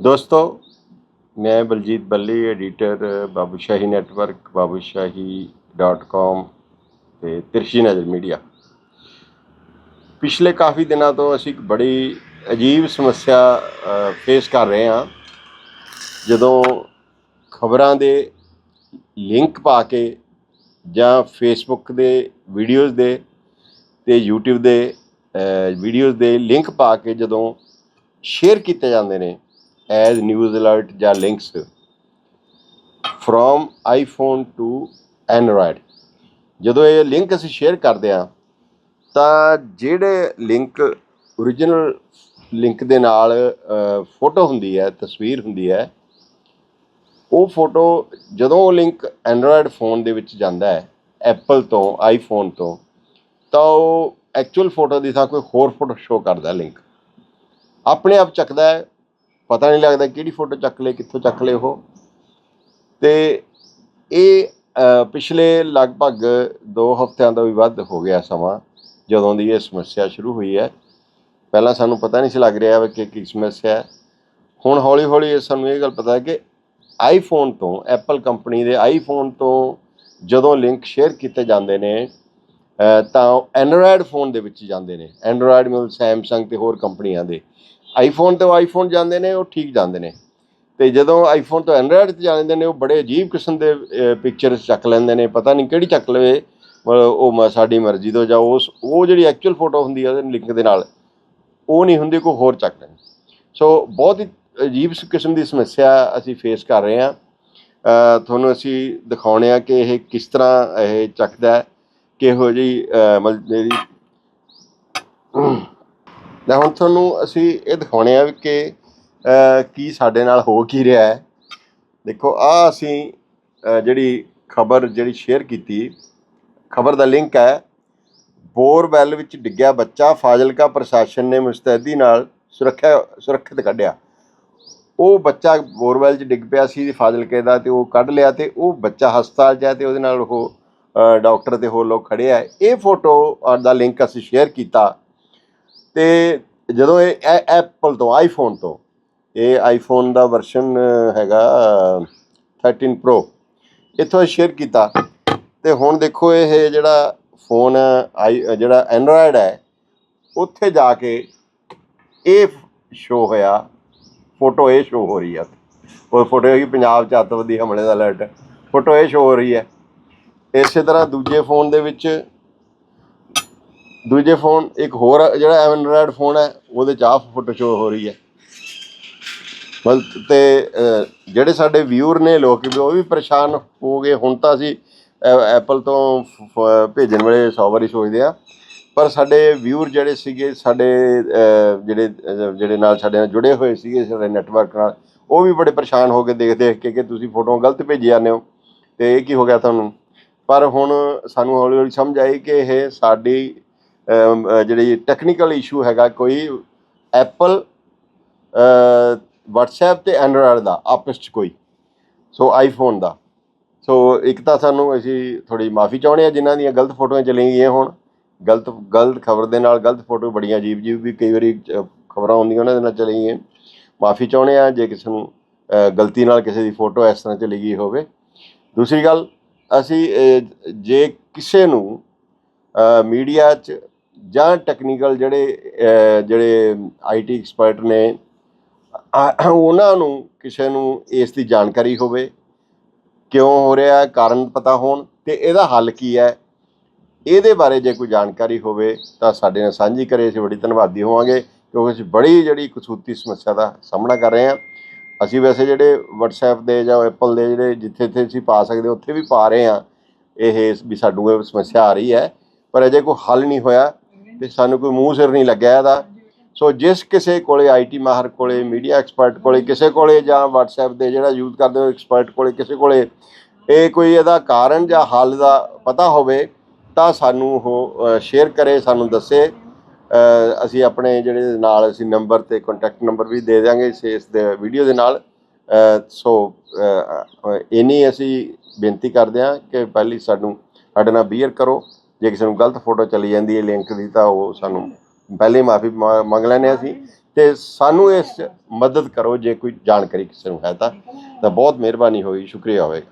ਦੋਸਤੋ, ਮੈਂ Baljit Balli, editor Babushahi network ਬਾਬੂਸ਼ਾਹੀ.com ਤੇ ਤਿਰਸ਼ੀ ਨਜ਼ਰ ਮੀਡੀਆ। ਪਿਛਲੇ ਕਾਫੀ ਦਿਨਾਂ ਤੋਂ ਅਸੀਂ ਇੱਕ ਬੜੀ ਅਜੀਬ ਸਮੱਸਿਆ ਫੇਸ ਕਰ ਰਹੇ ਹਾਂ। ਜਦੋਂ ਖਬਰਾਂ ਦੇ ਲਿੰਕ ਪਾ ਕੇ ਜਾਂ ਫੇਸਬੁੱਕ ਦੇ ਵੀਡੀਓਜ਼ ਦੇ ਤੇ YouTube ਦੇ ਵੀਡੀਓਜ਼ ਦੇ ਲਿੰਕ ਪਾ ਕੇ ਜਦੋਂ ਸ਼ੇਅਰ ਕੀਤੇ ਜਾਂਦੇ ਨੇ ਐਜ਼ ਨਿਊਜ਼ ਅਲਰਟ ਜਾਂ links from iPhone to Android ਜਦੋਂ ਇਹ ਲਿੰਕ ਅਸੀਂ ਸ਼ੇਅਰ ਕਰਦੇ ਹਾਂ, ਤਾਂ ਜਿਹੜੇ ਲਿੰਕ origignal ਲਿੰਕ ਦੇ ਨਾਲ ਫੋਟੋ ਹੁੰਦੀ ਹੈ, ਤਸਵੀਰ ਹੁੰਦੀ ਹੈ, ਉਹ ਫੋਟੋ ਜਦੋਂ ਉਹ ਲਿੰਕ ਐਂਡਰੋਇਡ ਫੋਨ ਦੇ ਵਿੱਚ ਜਾਂਦਾ ਹੈ ਐਪਲ ਤੋਂ ਆਈਫੋਨ ਤੋਂ, ਤਾਂ ਉਹ ਐਕਚੁਅਲ ਫੋਟੋ ਦੀ ਥਾਂ ਕੋਈ ਹੋਰ ਫੋਟੋ ਸ਼ੋ ਕਰਦਾ ਲਿੰਕ ਆਪਣੇ ਆਪ ਚੱਕਦਾ ਹੈ ਪਤਾ ਨਹੀਂ ਲੱਗਦਾ ਕਿਹੜੀ ਫੋਟੋ ਚੱਕ ਲਏ ਕਿੱਥੋਂ ਚੱਕ ਲਏ ਉਹ। ਤੇ ਇਹ ਪਿਛਲੇ ਲਗਭਗ 2 ਹਫ਼ਤਿਆਂ ਤੋਂ ਵੀ ਵੱਧ ਹੋ ਗਿਆ ਸਮਾਂ ਜਦੋਂ ਦੀ ਇਹ ਸਮੱਸਿਆ ਸ਼ੁਰੂ ਹੋਈ ਹੈ। ਪਹਿਲਾਂ ਸਾਨੂੰ ਪਤਾ ਨਹੀਂ ਸੀ ਲੱਗ ਰਿਹਾ ਵੀ ਕਿ ਕੀ ਸਮੱਸਿਆ ਹੈ। ਹੁਣ ਹੌਲੀ ਹੌਲੀ ਸਾਨੂੰ ਇਹ ਗੱਲ ਪਤਾ ਹੈ ਕਿ ਆਈਫੋਨ ਤੋਂ ਐਪਲ ਕੰਪਨੀ ਦੇ ਆਈਫੋਨ ਤੋਂ ਜਦੋਂ ਲਿੰਕ ਸ਼ੇਅਰ ਕੀਤੇ ਜਾਂਦੇ ਨੇ ਅ, ਤਾਂ ਐਂਡਰੋਇਡ ਫੋਨ ਦੇ ਵਿੱਚ ਜਾਂਦੇ ਨੇ। ਐਂਡਰੋਇਡ ਮਿਲ ਸੈਮਸੰਗ ਤੇ ਹੋਰ ਕੰਪਨੀਆਂ ਦੇ। ਆਈਫੋਨ ਤੋਂ ਆਈਫੋਨ ਜਾਂਦੇ ਨੇ, ਉਹ ਠੀਕ ਜਾਂਦੇ ਨੇ। ਤੇ ਜਦੋਂ ਆਈਫੋਨ ਤੋਂ ਐਂਡਰਾਇਡ ਤੇ ਜਾਂਦੇ ਨੇ, ਉਹ ਬੜੇ ਅਜੀਬ ਕਿਸਮ ਦੇ ਪਿਕਚਰਸ ਚੱਕ ਲੈਂਦੇ ਨੇ। ਪਤਾ ਨਹੀਂ ਕਿਹੜੀ ਚੱਕ ਲਵੇ, ਮਤਲਬ ਉਹ ਮ- ਸਾਡੀ ਮਰਜ਼ੀ ਤੋਂ ਜਾਂ ਉਸ, ਉਹ ਜਿਹੜੀ ਐਕਚੁਅਲ ਫੋਟੋ ਹੁੰਦੀ ਹੈ ਉਹਦੇ ਲਿੰਕ ਦੇ ਨਾਲ, ਉਹ ਨਹੀਂ ਹੁੰਦੀ, ਕੋਈ ਹੋਰ ਚੱਕ ਲੈਂਦੇ। ਸੋ ਬਹੁਤ ਹੀ ਅਜੀਬ ਕਿਸਮ ਦੀ ਸਮੱਸਿਆ ਅਸੀਂ ਫੇਸ ਕਰ ਰਹੇ ਹਾਂ। ਤੁਹਾਨੂੰ ਅਸੀਂ ਦਿਖਾਉਣੇ ਆ ਕਿ ਇਹ ਕਿਸ ਤਰ੍ਹਾਂ ਇਹ ਚੱਕਦਾ ਹੈ। ਕਿਹੋ ਜਿਹੀ ਮਤਲਬ ਜਿਹੜੀ ਨਾ ਹੁਣ ਤੁਹਾਨੂੰ ਅਸੀਂ ਇਹ ਦਿਖਾਉਣੇ ਆ ਕਿ ਕੀ ਸਾਡੇ ਨਾਲ ਹੋ ਕੀ ਰਿਹਾ ਹੈ। ਦੇਖੋ ਆ ਅਸੀਂ ਜਿਹੜੀ ਖਬਰ ਜਿਹੜੀ ਸ਼ੇਅਰ ਕੀਤੀ, ਖਬਰ ਦਾ ਲਿੰਕ ਹੈ। ਬੋਰਵੈਲ ਵਿੱਚ ਡਿੱਗਿਆ ਬੱਚਾ ਫਾਜ਼ਿਲਕਾ ਪ੍ਰਸ਼ਾਸਨ ਨੇ ਮੁਸਤੈਦੀ ਨਾਲ ਸੁਰੱਖਿਆ, ਸੁਰੱਖਿਅਤ ਕੱਢਿਆ। ਉਹ ਬੱਚਾ ਬੋਰਵੈਲ 'ਚ ਡਿੱਗ ਪਿਆ ਸੀ ਫਾਜ਼ਿਲਕੇ ਦਾ ਤੇ ਉਹ ਕੱਢ ਲਿਆ ਤੇ ਉਹ ਬੱਚਾ ਹਸਪਤਾਲ 'ਚ ਹੈ ਤੇ ਉਹਦੇ ਨਾਲ ਉਹ ਡਾਕਟਰ ਤੇ ਹੋਰ ਲੋਕ ਖੜੇ ਆ। ਇਹ ਫੋਟੋ ਦਾ ਲਿੰਕ ਅਸੀਂ ਸ਼ੇਅਰ ਕੀਤਾ। ਤੇ ਜਦੋਂ ਇਹ ਐਪਲ ਤੋਂ ਆਈਫੋਨ ਤੋਂ ਇਹ ਆਈਫੋਨ ਦਾ ਵਰਸ਼ਨ ਹੈਗਾ ਅ, 13 ਪ੍ਰੋ ਇੱਥੋਂ ਸ਼ੇਅਰ ਕੀਤਾ। ਤੇ ਹੁਣ ਦੇਖੋ ਇਹ ਜਿਹੜਾ ਫੋਨ ਆਈ ਜਿਹੜਾ ਐਂਡਰੋਇਡ ਹੈ ਉੱਥੇ ਜਾ ਕੇ ਇਹ ਸ਼ੋ ਹੋਇਆ ਫੋਟੋ ਇਹ ਸ਼ੋ ਹੋ ਰਹੀ ਆ। ਉਹ ਫੋਟੋ ਹੈਗੀ ਪੰਜਾਬ 'ਚ ਅੱਤਵਾਦੀ ਹਮਲੇ ਦਾ ਅਲਰਟ ਫੋਟੋ ਇਹ ਸ਼ੋ ਹੋ ਰਹੀ ਹੈ। ਇਸੇ ਤਰ੍ਹਾਂ ਦੂਜੇ ਫੋਨ ਦੇ ਵਿੱਚ ਦੂਜੇ ਫੋਨ ਇੱਕ ਹੋਰ ਜਿਹੜਾ ਐਂਡਰੋਇਡ ਫੋਨ ਹੈ ਉਹਦੇ 'ਚ ਆਹ ਫੋਟੋ ਸ਼ੋ ਹੋ ਰਹੀ ਹੈ। ਮਤਲਬ ਤੇ ਅਹ, ਜਿਹੜੇ ਸਾਡੇ ਵਿਊਰ ਨੇ ਲੋਕ ਵੀ ਉਹ ਵੀ ਪਰੇਸ਼ਾਨ ਹੋ ਗਏ। ਹੁਣ ਤਾਂ ਅਸੀਂ ਐਪਲ ਤੋਂ ਫ- ਭੇਜਣ ਵੇਲੇ 100 ਵਾਰੀ ਸੋਚਦੇ ਆ। ਪਰ ਸਾਡੇ ਵਿਊਰ ਜਿਹੜੇ ਸੀਗੇ ਸਾਡੇ ਅਹ, ਜਿਹੜੇ ਅਹ, ਜਿਹੜੇ ਨਾਲ ਸਾਡੇ ਨਾਲ ਜੁੜੇ ਹੋਏ ਸੀਗੇ ਸਾਡੇ ਨੈਟਵਰਕ ਨਾਲ ਉਹ ਵੀ ਬੜੇ ਪਰੇਸ਼ਾਨ ਹੋ ਕੇ ਦੇਖ ਦੇਖ ਕੇ ਕਿ ਤੁਸੀਂ ਫੋਟੋਆਂ ਗਲਤ ਭੇਜੀ ਜਾਂਦੇ ਹੋ। ਤੇ ਇਹ ਕੀ ਹੋ ਗਿਆ ਤੁਹਾਨੂੰ? ਪਰ ਹੁਣ ਸਾਨੂੰ ਹੌਲੀ ਹੌਲੀ ਸਮਝ ਆਈ ਕਿ ਇਹ ਸਾਡੀ ਜਿਹੜੀ ਟੈਕਨੀਕਲ ਇਸ਼ੂ ਹੈਗਾ ਕੋਈ ਐਪਲ WhatsApp ਤੇ Android ਦਾ, ਆਪਸ ਚ ਕੋਈ। ਸੋ ਆਈਫੋਨ ਦਾ। ਸੋ ਇੱਕ ਤਾਂ ਸਾਨੂੰ ਅਸੀਂ ਥੋੜੀ ਮਾਫੀ ਚਾਹੁੰਦੇ ਆ ਜਿਨ੍ਹਾਂ ਦੀਆਂ ਗਲਤ ਫੋਟੋਆਂ ਚਲੀਆਂ ਗਈਆਂ ਹੁਣ। ਗਲਤ ਗਲਤ ਖਬਰ ਦੇ ਨਾਲ ਗਲਤ ਫੋਟੋ ਬੜੀਆਂ ਅਜੀਬ ਅਜੀਬ ਵੀ ਕਈ ਵਾਰੀ ਖਬਰਾਂ ਹੁੰਦੀਆਂ ਉਹਨਾਂ ਦੇ ਨਾਲ ਚਲੀ ਗਈਆਂ। ਮਾਫੀ ਚਾਹੁੰਦੇ ਆ ਜੇ ਕਿਸੇ ਨੂੰ ਗਲਤੀ ਨਾਲ ਕਿਸੇ ਦੀ ਫੋਟੋ ਇਸ ਤਰ੍ਹਾਂ ਚਲੀ ਗਈ ਹੋਵੇ। ਦੂਸਰੀ ਗੱਲ, ਅਸੀਂ ਜੇ ਕਿਸੇ ਨੂੰ ਮੀਡੀਆ 'ਚ ਜਾਂ ਟੈਕਨੀਕਲ ਜਿਹੜੇ ਅਹ, ਜਿਹੜੇ ਆਈਟੀ ਐਕਸਪਰਟ ਨੇ ਉਹਨਾਂ ਨੂੰ ਕਿਸੇ ਨੂੰ ਇਸ ਦੀ ਜਾਣਕਾਰੀ ਹੋਵੇ ਕਿਉਂ ਹੋ ਰਿਹਾ ਹੈ ਕਾਰਨ ਪਤਾ ਹੋਣ ਤੇ ਇਹਦਾ ਹੱਲ ਕੀ ਹੈ ਇਹਦੇ ਬਾਰੇ ਜੇ ਕੋਈ ਜਾਣਕਾਰੀ ਹੋਵੇ ਤਾਂ ਸਾਡੇ ਨਾਲ ਸਾਂਝੀ ਕਰੇ ਅਸੀਂ ਬੜੀ ਧੰਨਵਾਦੀ ਹੋਵਾਂਗੇ ਕਿਉਂਕਿ ਅਸੀਂ ਬੜੀ ਜਿਹੜੀ ਕਸੂਤੀ ਸਮੱਸਿਆ ਦਾ ਸਾਹਮਣਾ ਕਰ ਰਹੇ ਹਾਂ। ਅਸੀਂ ਵੈਸੇ ਜਿਹੜੇ WhatsApp ਦੇ ਜਾਂ Apple ਦੇ ਜਿਹੜੇ ਜਿੱਥੇ ਜਿੱਥੇ ਅਸੀਂ ਪਾ ਸਕਦੇ ਉੱਥੇ ਵੀ ਪਾ ਰਹੇ ਹਾਂ ਇਹ ਵੀ ਸਾਨੂੰ ਇਹ ਸਮੱਸਿਆ ਆ ਰਹੀ ਹੈ ਪਰ ਅਜੇ ਕੋਈ ਹੱਲ ਨਹੀਂ ਹੋਇਆ। ਤੇ ਸਾਨੂੰ ਕੋਈ ਮੂੰਹ ਸਿਰ ਨਹੀਂ ਲੱਗਿਆ ਇਹਦਾ। ਸੋ ਜਿਸ ਕਿਸੇ ਕੋਲੇ ਆਈਟੀ ਮਾਹਰ ਕੋਲੇ ਮੀਡੀਆ ਐਕਸਪਰਟ ਕੋਲੇ ਕਿਸੇ ਕੋਲੇ ਜਾਂ WhatsApp ਦੇ ਜਿਹੜਾ ਯੂਜ਼ ਕਰਦੇ ਹੋ ਐਕਸਪਰਟ ਕੋਲੇ ਕਿਸੇ ਕੋਲੇ ਇਹ ਕੋਈ ਇਹਦਾ ਕਾਰਨ ਜਾਂ ਹੱਲ ਦਾ ਪਤਾ ਹੋਵੇ ਤਾਂ ਸਾਨੂੰ ਉਹ ਸ਼ੇਅਰ ਕਰੇ ਸਾਨੂੰ ਦੱਸੇ। ਅਸੀਂ ਆਪਣੇ ਜਿਹੜੇ ਨਾਲ ਅਸੀਂ ਨੰਬਰ ਤੇ ਕੰਟੈਕਟ ਨੰਬਰ ਵੀ ਦੇ ਦਿਆਂਗੇ ਇਸ ਦੇ ਵੀਡੀਓ ਦੇ ਨਾਲ। ਸੋ ਅ, ਇੰਨੀ ਅਸੀਂ ਬੇਨਤੀ ਕਰਦੇ ਹਾਂ ਕਿ ਪਹਿਲੀ ਸਾਨੂੰ ਸਾਡੇ ਨਾਲ ਬੀਅਰ ਕਰੋ। ਜੇ ਕਿਸੇ ਨੂੰ ਗਲਤ ਫੋਟੋ ਚਲੀ ਜਾਂਦੀ ਹੈ ਲਿੰਕ ਦੀ, ਤਾਂ ਉਹ ਸਾਨੂੰ ਪਹਿਲੇ ਮਾਫੀ ਮੰਗ ਲੈਂਦੇ ਹਾਂ ਅਸੀਂ। ਤੇ ਸਾਨੂੰ ਇਸ 'ਚ ਮਦਦ ਕਰੋ ਜੇ ਕੋਈ ਜਾਣਕਾਰੀ ਕਿਸੇ ਨੂੰ ਹੈ ਤਾਂ। ਤਾਂ ਬਹੁਤ ਮਿਹਰਬਾਨੀ ਹੋਈ, ਸ਼ੁਕਰੀਆ ਹੋਵੇਗਾ।